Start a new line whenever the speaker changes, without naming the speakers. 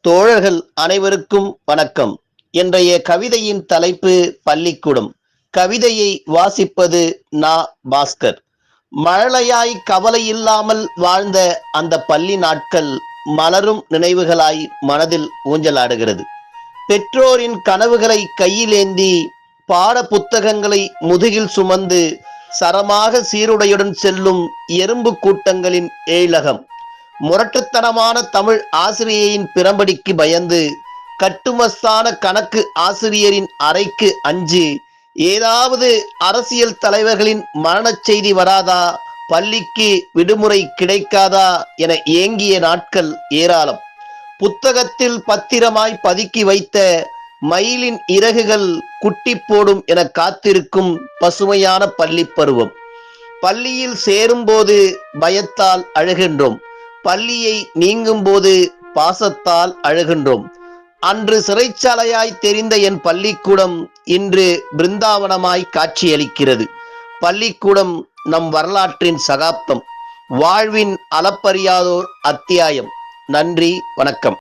தோழர்கள் அனைவருக்கும் வணக்கம். இன்றைய கவிதையின் தலைப்பு பள்ளிக்கூடம். கவிதையை வாசிப்பது நா. பாஸ்கர். மழலையாய் கவலை இல்லாமல் வாழ்ந்த அந்த பள்ளி நாட்கள் மலரும் நினைவுகளாய் மனதில் ஊஞ்சலாடுகிறது. பெற்றோரின் கனவுகளை கையிலேந்தி பாட புத்தகங்களை முதுகில் சுமந்து சரமாக சீருடையுடன் செல்லும் எறும்பு கூட்டங்களின் ஏழகம். முரட்டுத்தனமான தமிழ் ஆசிரியையின் பிரம்படிக்கு பயந்து கட்டுமஸ்தான கணக்கு ஆசிரியரின் அறைக்கு அஞ்சு. ஏதாவது அரசியல் தலைவர்களின் மரணச் செய்தி வராதா? பள்ளிக்கு விடுமுறை கிடைக்காதா? என ஏங்கிய நாட்கள் ஏராளம். புத்தகத்தில் பத்திரமாய் பதுக்கி வைத்த மயிலின் இறகுகள் குட்டி போடும் என காத்திருக்கும் பசுமையான பள்ளி பருவம் பள்ளியில் சேரும்போது பயத்தால் அழுகின்றோம். பள்ளியை நீங்கும் போது பாசத்தால் அழுகின்றோம். அன்று சிறைச்சாலையாய் தெரிந்த என் பள்ளிக்கூடம் இன்று பிருந்தாவனமாய் காட்சியளிக்கிறது. பள்ளிக்கூடம் நம் வரலாற்றின் சகாப்தம். வாழ்வின் அளப்பறியாதோர் அத்தியாயம். நன்றி வணக்கம்.